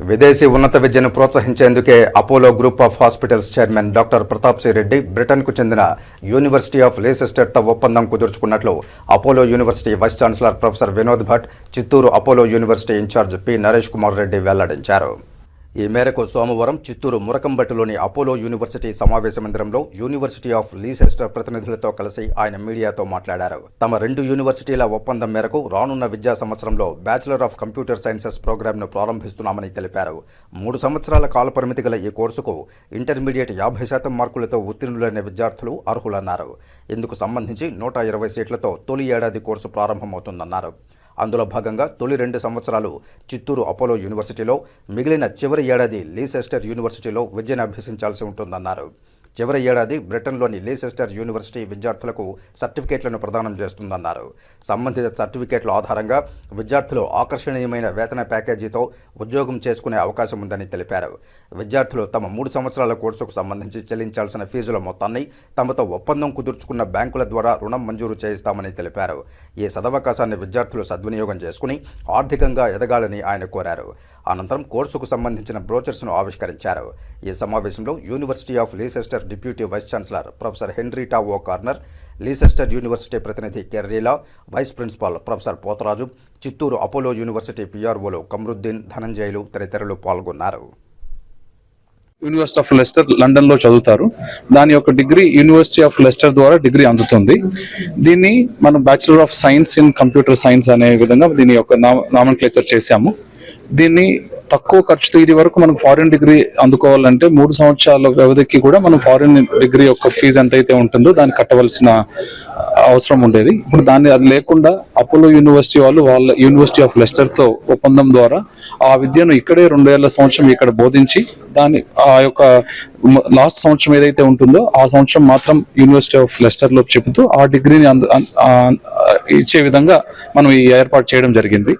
విదేశీ ఉన్నత విద్యను ప్రోత్సహించేందుకే Apollo group of hospitals chairman doctor Pratap C Reddy బ్రిటన్కు చెందిన యూనివర్సిటీ ఆఫ్ లేసెస్టర్తో ఒప్పందం కుదుర్చుకున్నట్లు Apollo university vice chancellor professor Vinod Bhat Chittoor Apollo university incharge P Naresh Kumar Reddy వెల్లడించారు. ఈ మేరకు సోమవారం చిత్తూరు మురకంబట్టులోని అపోలో యూనివర్సిటీ సమావేశ మందిరంలో యూనివర్సిటీ ఆఫ్ లీసెస్టర్ ప్రతినిధులతో కలిసి ఆయన మీడియాతో మాట్లాడారు. తమ రెండు యూనివర్సిటీల ఒప్పందం మేరకు రానున్న విద్యా సంవత్సరంలో బ్యాచిలర్ ఆఫ్ కంప్యూటర్ సైన్సెస్ ప్రోగ్రాంను ప్రారంభిస్తున్నామని తెలిపారు. మూడు సంవత్సరాల కాలపరిమితి గల ఈ కోర్సుకు ఇంటర్మీడియట్ యాభై శాతం మార్కులతో ఉత్తీర్ణులైన విద్యార్థులు అర్హులన్నారు. ఇందుకు సంబంధించి నూట ఇరవై సీట్లతో తొలి ఏడాది కోర్సు ప్రారంభమవుతుందన్నారు. అందులో భాగంగా తొలి రెండు సంవత్సరాలు చిత్తూరు అపోలో యూనివర్సిటీలో మిగిలిన చివరి ఏడాది లీసెస్టర్ యూనివర్సిటీలో విద్యను అభ్యసించాల్సి ఉంటుందన్నారు. చివరి ఏడాది బ్రిటన్లోని లీసెస్టర్ యూనివర్సిటీ విద్యార్థులకు సర్టిఫికేట్లను ప్రదానం చేస్తుందన్నారు. సంబంధిత సర్టిఫికేట్ల ఆధారంగా విద్యార్థులు ఆకర్షణీయమైన వేతన ప్యాకేజీతో ఉద్యోగం చేసుకునే అవకాశం ఉందని తెలిపారు. విద్యార్థులు తమ మూడు సంవత్సరాల కోర్సుకు సంబంధించి చెల్లించాల్సిన ఫీజుల మొత్తాన్ని తమతో ఒప్పందం కుదుర్చుకున్న బ్యాంకుల ద్వారా రుణం మంజూరు చేయిస్తామని తెలిపారు. ఈ సదవకాశాన్ని విద్యార్థులు సద్వినియోగం చేసుకుని ఆర్థికంగా ఎదగాలని ఆయన కోరారు. అనంతరం కోర్సుకు సంబంధించిన బ్రోచర్స్ను ఆవిష్కరించారు. ఈ సమావేశంలో university of Leicester deputy vice chancellor professor Henrietta O'Connor Leicester university ప్రతినిధి కెర్రీలా vice principal professor Potharaju Chittoor Apollo university పిఆర్ఓలు Kamaruddin Dhananjayulu తదితరులు పాల్గొన్నారు. యూనివర్సిటీ ఆఫ్ లెస్టర్ లండన్లో చదువుతారు. దాని యొక్క డిగ్రీ యూనివర్సిటీ ఆఫ్ లెస్టర్ ద్వారా డిగ్రీ అందుతుంది. దీన్ని మనం bachelor of science in computer science అనే విధంగా దీని యొక్క నామన్ క్లేచర్ చేశాము. దీన్ని తక్కువ ఖర్చుతో ఇది వరకు మనం ఫారిన్ డిగ్రీ అందుకోవాలంటే మూడు సంవత్సరాల వ్యవధికి కూడా మనం ఫారిన్ డిగ్రీ యొక్క ఫీజు ఎంతైతే ఉంటుందో దాన్ని కట్టవలసిన అవసరం ఉండేది. ఇప్పుడు దాన్ని అది లేకుండా అపోలో యూనివర్సిటీ వాళ్ళు వాళ్ళ యూనివర్సిటీ ఆఫ్ లెస్టర్తో ఒప్పందం ద్వారా ఆ విద్యను ఇక్కడే రెండేళ్ళ సంవత్సరం ఇక్కడ బోధించి దాని ఆ యొక్క లాస్ట్ సంవత్సరం ఏదైతే ఉంటుందో ఆ సంవత్సరం మాత్రం యూనివర్సిటీ ఆఫ్ లెస్టర్లో చెబుతూ ఆ డిగ్రీని అంద- ఇచ్చే విధంగా మనం ఈ ఏర్పాటు చేయడం జరిగింది.